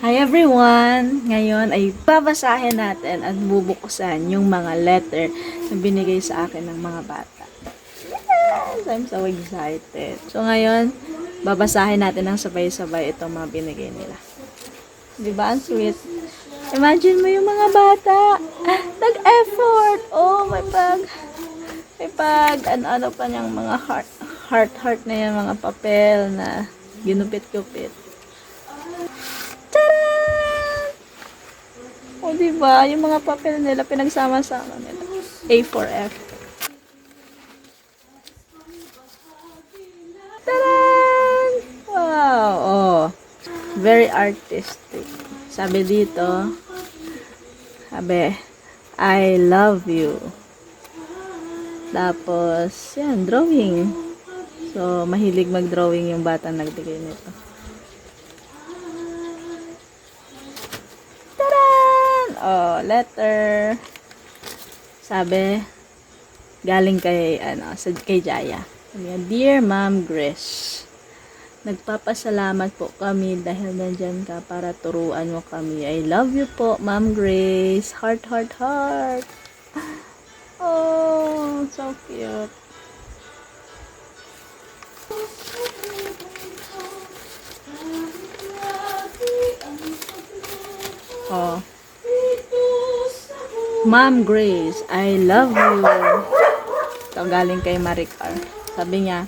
Hi everyone! Ngayon ay babasahin natin at bubuksan yung mga letter na binigay sa akin ng mga bata. Yes! I'm so excited. So ngayon, babasahin natin ng sabay-sabay itong mga binigay nila. Di ba? Ang sweet. Imagine mo yung mga bata. Nag-effort. Oh, may pag... May pag... Ano-ano pa niyang mga heart... Heart-heart na yung mga papel na ginupit-gupit. Taran! O, di ba? Yung mga papel nila, pinagsama-sama nila. A for F. Taran! Wow! Oh. Very artistic. Sabi dito, sabi, I love you. Tapos, yan, drawing. So, mahilig mag-drawing yung bata nagbigay nito. Oh, letter. Sabi, galing kay, ano, sa, kay Jaya. Dear Ma'am Grace, nagpapasalamat po kami dahil nandyan ka para turuan mo kami. I love you po, Ma'am Grace. Heart, heart, heart. Oh, so cute. Oh. Ma'am Grace, I love you. Ito galing kay Maricar. Sabi niya,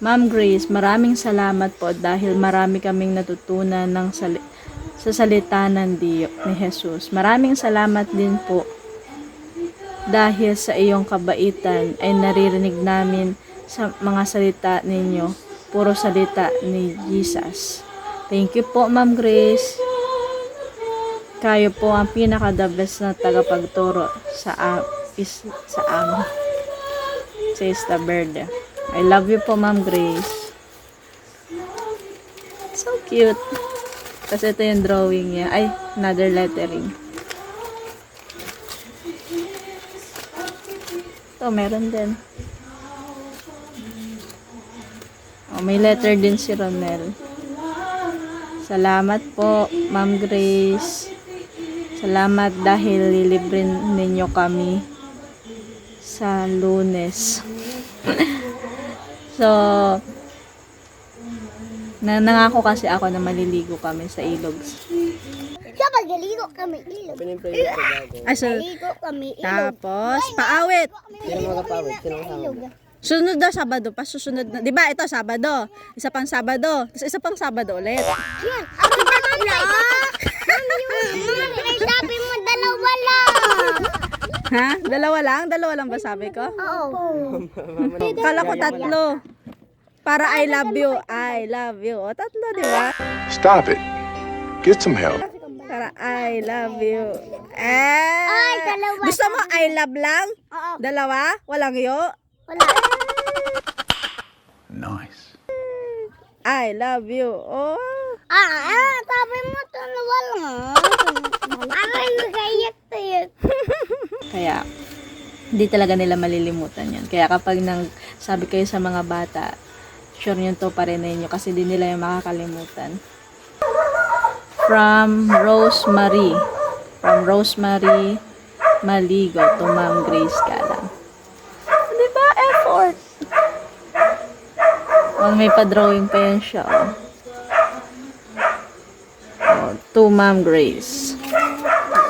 Ma'am Grace, maraming salamat po dahil marami kaming natutunan ng sali- sa salita ng Diyo ni Jesus. Maraming salamat din po dahil sa iyong kabaitan ay naririnig namin sa mga salita ninyo. Puro salita ni Jesus. Thank you po, Ma'am Grace. Kayo po ang pinaka-the best na tagapagturo sa, a- is, sa amin. Says the bird. I love you po, Ma'am Grace. So cute. Kasi ito yung drawing niya. Ay, another lettering. Ito, meron din. Oh, may letter din si Ronel. Salamat po, Ma'am Grace. Salamat dahil lilibre ninyo kami sa lunes. so, na nangako kasi ako na maliligo kami sa ilog. Kapag galigo kami ilog. Ay, so, Galigo kami ilog. tapos, paawit. Sino mga? Sunod daw Sabado pa, susunod na. 'Di ba? Ito Sabado. Isa pang Sabado. Tapos isa pang Sabado ulit. Yan. Ako naman na. Mami, sabi mo dalawa lang. Ha? Dalawa lang? Dalawa lang ba sabi ko? Oo. Kala ko tatlo. Para I love you. I love you. O, tatlo, di ba? Stop it. Get some help. Para I love you. Eh! Ay, dalawa. Gusto mo I love lang? Oo. Dalawa? Walang yo? Wala. Nice. I love you. Oh. Ah, ah, sabi mo dalawa lang. Aray, nagkayak tayo. Kaya, hindi talaga nila malilimutan yan. Kaya kapag nang sabi kayo sa mga bata, sure nyo to pa rin ninyo kasi di nila yung makakalimutan. From Rosemary. From Rosemary Maligo to Ma'am Grace Galang. Di ba? Effort. Oh, may pa-drawing pa yan siya. Oh. Oh, to Ma'am Grace.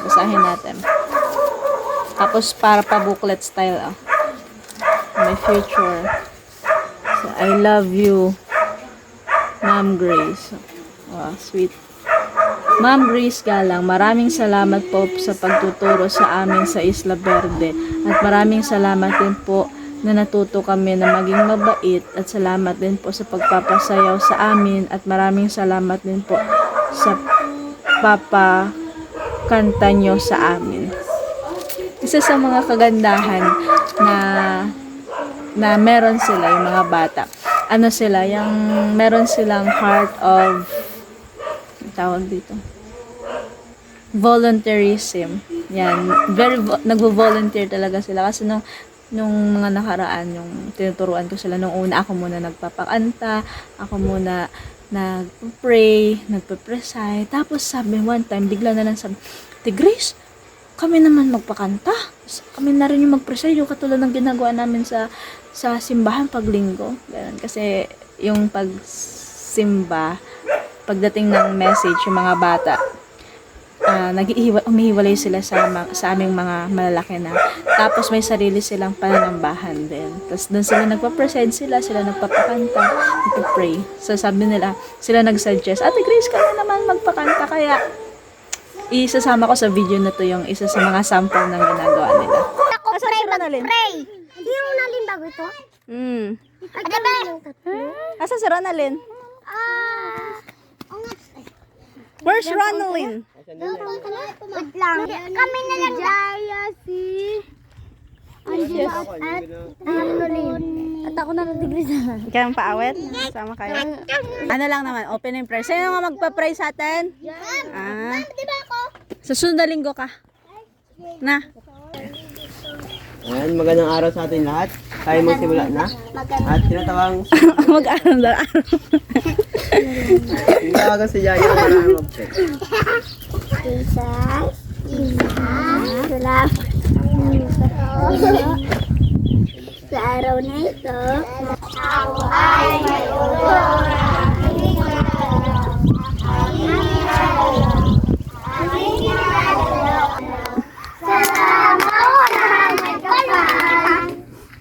Basahin natin. Tapos para pa booklet style ah. My future. So, I love you. Ma'am Grace. Wow, sweet. Ma'am Grace Galang, maraming salamat po sa pagtuturo sa amin sa Isla Verde. At maraming salamat din po na natuto kami na maging mabait at salamat din po sa pagpapasayaw sa amin at maraming salamat din po sa papa kanta nyo sa amin isa sa mga kagandahan na na meron sila yung mga bata. Ano sila, yung meron silang heart of tawag dito. Volunteerism. Yan, very vo- nagvo-volunteer talaga sila kasi nung nung mga nakaraan yung tinuturuan ko sila nung una ako muna nagpapakanta, ako muna nagpa-pray, nagpa-preside. Tapos sabi one time, bigla na lang sabi, Grace, kami naman magpakanta. Kami na rin yung mag-preside, yung katulad ng ginagawa namin sa sa simbahan pag linggo. Ganun. Kasi yung pagsimba, pagdating ng message, yung mga bata, ah nag-iiwa, umihiwalay sila sa, sa aming mga malalaki na. Tapos may sarili silang pananambahan din. Tapos doon sila nagpa-present sila, sila nagpapakanta, nagpa-pray. So sabi nila, sila nag-suggest, Ate Grace, ka na naman magpakanta. Kaya isasama ko sa video na to yung isa sa mga sample ng ginagawa nila. Ako pray mag-pray. Yung nalim bago ito? Hmm. Ay, diba? yung tatlo? Asa si Ronalyn? Ah. Where's Ronalyn? Wait lang. Kami na lang. Jaya, si... Angela at Annalyn. At ako na nag-degree sa Kaya paawet? Sama kayo? Ano lang naman, open in prayer. Sino nga magpa-pray sa atin? Ah. Di ba? Sa sunod na linggo ka. Na. Ayan, magandang araw sa atin lahat. Tayo magsimula na. At tinatawang, Mag-aaral na araw. tinatawagan si Yaya para mag-pray. Jesus. Jesus. Salamat. Sa araw na ito. Ako ay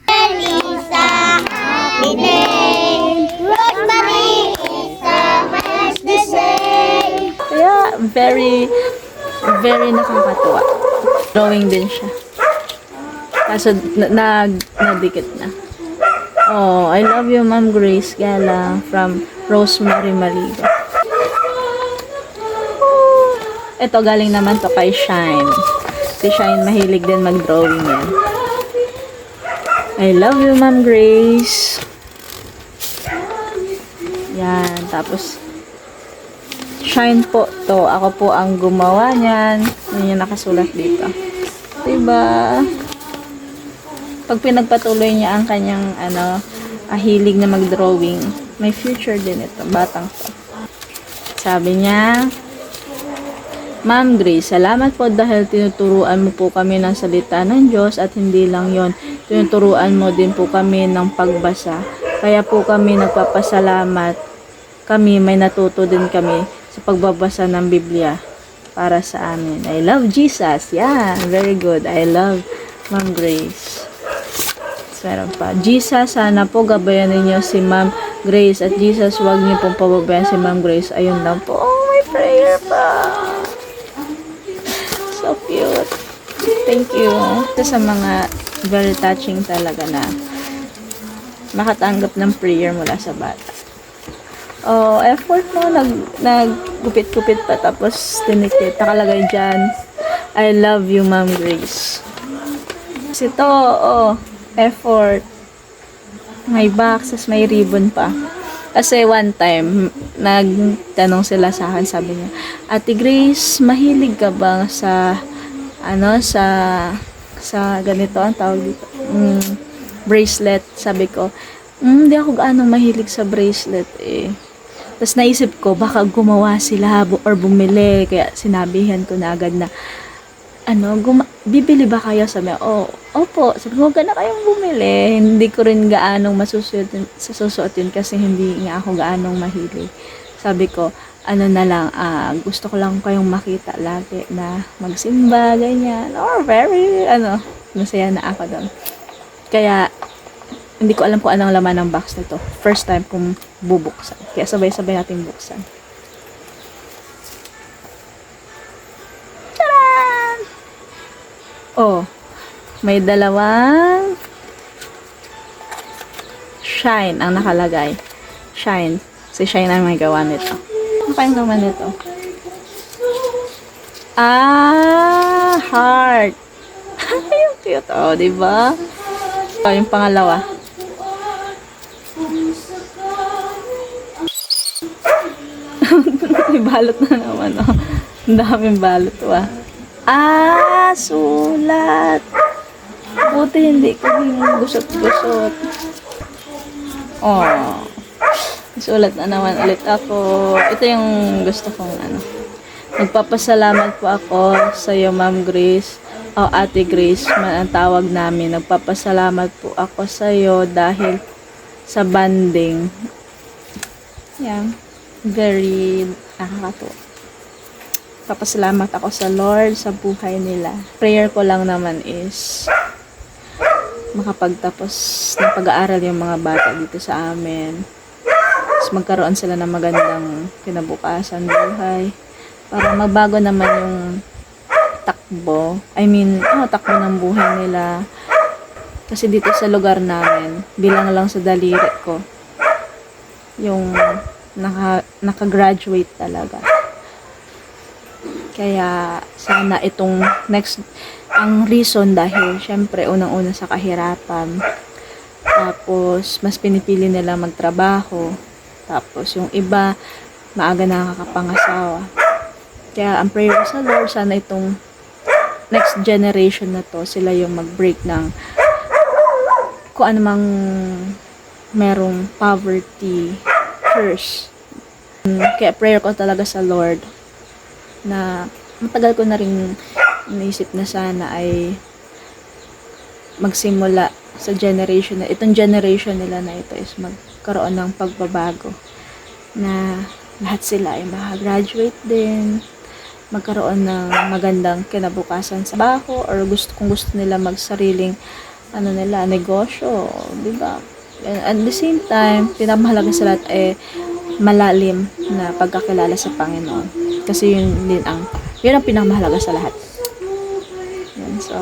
Elisa, happy name. Rosemary is the first to say. Kaya, very, very nakakatuwa. Drawing din siya. Kaso, na, nadikit na. Oh, I love you, Ma'am Grace Gala from Rosemary Maligo. Ito, galing naman to kay Shine. Si Shine, mahilig din mag-drawing yan. I love you, Ma'am Grace. Yan, tapos Shine po to. Ako po ang gumawa niyan. Yun yung nakasulat dito. Diba? Pag pinagpatuloy niya ang kanyang ano, ah, hilig na mag-drawing, may future din ito. Batang to. Sabi niya, Ma'am Grace, salamat po dahil tinuturuan mo po kami ng salita ng Diyos at hindi lang yon tinuturuan mo din po kami ng pagbasa. Kaya po kami nagpapasalamat kami, may natuto din kami sa pagbabasa ng Biblia para sa amin. I love Jesus. Yeah, very good. I love Ma'am Grace. So, Meron pa. Jesus, sana po gabayan ninyo si Ma'am Grace. At Jesus, huwag niyo pong pababayan si Ma'am Grace. Ayun lang po. Oh, may prayer pa. So cute. Thank you. Ito sa mga very touching talaga na makatanggap ng prayer mula sa bata. Oh, effort mo. Nag, naggupit-gupit pa tapos tinikit. Nakalagay dyan. I love you, Ma'am Grace. Kasi to, oh, effort. May box, tas may ribbon pa. Kasi one time, nagtanong sila sa akin, sabi niya, Ate Grace, mahilig ka ba sa, ano, sa, sa ganito, ang tawag dito, mm, bracelet, sabi ko, "Mm, hindi ako gaano mahilig sa bracelet eh. Tapos naisip ko, baka gumawa sila or bumili. Kaya sinabihan ko na agad na, ano, guma- bibili ba kayo? Sabi oh, opo. Sabi ko, huwag na kayong bumili. Hindi ko rin gaanong masusuot yun, susuot yun kasi hindi nga ako gaanong mahilig. Sabi ko, ano na lang, ah, gusto ko lang kayong makita lagi na magsimba, ganyan. Or very, ano, masaya na ako doon. Kaya, hindi ko alam kung anong laman ng box nito. First time kong bubuksan. Kaya sabay-sabay natin buksan. Tadaan! Oh, may dalawang shine ang nakalagay. Shine. Si Shine ang may gawa nito. Ano kayang naman nito? Ah, heart. Yung cute. Oh, di ba? Oh, yung pangalawa. Balot na naman, oh. Ang daming balot, wa. Ah, sulat. Buti hindi ko yung gusot-gusot. Oh. Sulat na naman ulit ako. Ito yung gusto kong ano. Nagpapasalamat po ako sa iyo, Ma'am Grace. O Ate Grace, man ang tawag namin. Nagpapasalamat po ako sa iyo dahil sa banding. Yan. Very nakakatuwa. Papasalamat ako sa Lord sa buhay nila. Prayer ko lang naman is makapagtapos ng pag-aaral yung mga bata dito sa amin. Tapos magkaroon sila ng magandang kinabukasan buhay. Para magbago naman yung takbo. I mean, oh, takbo ng buhay nila. Kasi dito sa lugar namin, bilang lang sa daliri ko, yung naka, naka-graduate talaga. Kaya sana itong next ang reason dahil syempre unang-una sa kahirapan. Tapos mas pinipili nila magtrabaho. Tapos yung iba maaga nakakapangasawa. Kaya ang prayer sa Lord sana itong next generation na to sila yung mag-break ng kung ano mang merong poverty curse. Kaya prayer ko talaga sa Lord na matagal ko na rin naisip na sana ay magsimula sa generation na itong generation nila na ito is magkaroon ng pagbabago na lahat sila ay makagraduate din magkaroon ng magandang kinabukasan sa baho or gusto kung gusto nila magsariling ano nila negosyo di ba and at the same time pinamahalaga sa lahat eh malalim na pagkakilala sa Panginoon. Kasi yun din ang yun ang pinamahalaga sa lahat. Yun so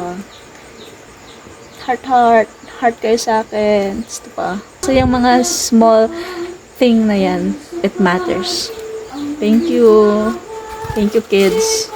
heart heart heart kayo sa akin. Gusto pa. So yung mga small thing na yan it matters. Thank you. Thank you kids